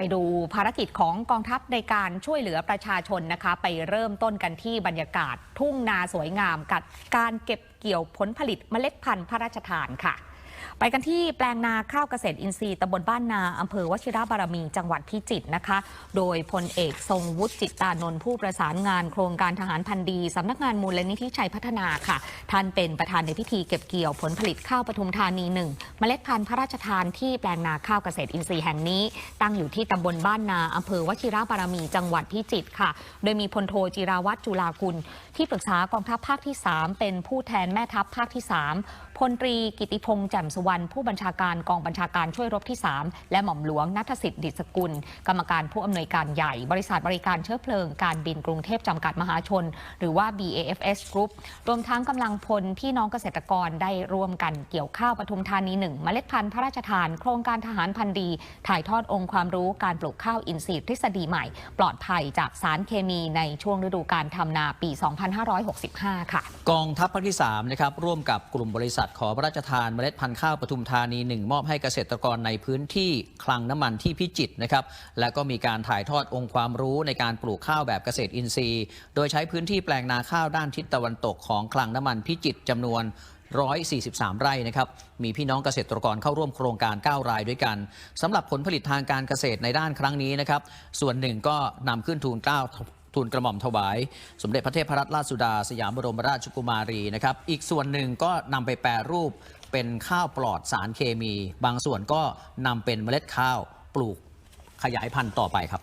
ไปดูภารกิจของกองทัพในการช่วยเหลือประชาชนนะคะ ไปเริ่มต้นกันที่บรรยากาศทุ่งนาสวยงามกับการเก็บเกี่ยวผลผลิตเมล็ดพันธุ์พระราชทานค่ะ ไปกันที่แปลงนาข้าวเกษตรอินทรีย์ตำบลบ้านนาอำเภอวชิระบารมี จังหวัดพิจิตรนะคะ โดยพลเอกทรงวุฒิจิตตานนท์ผู้ประสานงานโครงการทหารพันธ์ดีสำนักงานมูลนิธิชัยพัฒนาค่ะ ท่านเป็นประธานในพิธีเก็บเกี่ยวผลผลิตข้าวปทุมธานีหนึ่งเมล็ดพันธุ์พระราชทานที่แปลงนาข้าวเกษตรอินทรีย์แห่งนี้ ตั้งอยู่ที่ตำบลบ้านนาอำเภอวชิระบารมี จังหวัดพิจิตรค่ะ โดยมีพลโทจิราวัตรจุลากุล ที่ปรึกษากองทัพภาคที่ 3 เป็นผู้แทนแม่ทัพภาคที่ 3พลตรีกิติพงษ์แจ่มสุวรรณผู้บัญชาการกองบัญชาการช่วยรบที่ 3 และหม่อมหลวงนัทสิทธิ์ดิษสกุล กรรมการผู้อำนวยการใหญ่ บริษัทบริการเชื้อเพลิงการบินกรุงเทพจำกัดมหาชน หรือว่า BAFS Group รวมทั้งกำลังพลพี่น้องเกษตรกรได้ร่วมกันเกี่ยวข้าวปทุมธานีหนึ่งเมล็ดพันธุ์พระราชทาน โครงการทหารพันธุ์ดี ถ่ายทอดองค์ความรู้การปลูกข้าวอินทรีย์ทฤษฎีใหม่ ปลอดภัยจากสารเคมีในช่วงฤดูการทำนาปี 2565 ค่ะ กองทัพภาคที่3นะครับร่วมกับกลุ่มบริษัทขอพระราชทานเมล็ดพันธุ์ข้าวปทุมธานีหนึ่งมอบให้เกษตรกรในพื้นที่คลังน้ำมันที่พิจิตรนะครับ และก็มีการถ่ายทอดองค์ความรู้ในการปลูกข้าวแบบเกษตรอินทรีย์ โดยใช้พื้นที่แปลงนาข้าวด้านทิศตะวันตกของคลังน้ำมันพิจิตรจำนวน143 ไร่นะครับ มีพี่น้องเกษตรกรเข้าร่วมโครงการ 9 รายด้วยกันสำหรับผลผลิตทางการเกษตรในด้านครั้งนี้นะครับ ส่วนหนึ่งก็นำขึ้นทูลเกล้าทูลกระหม่อมถวาย สมเด็จพระเทพรัตนราชสุดา สยามบรมราชกุมารีนะครับ อีกส่วนหนึ่งก็นำไปแปรรูป เป็นข้าวปลอดสารเคมี บางส่วนก็นำเป็นเมล็ดข้าวปลูกขยายพันธุ์ต่อไปครับ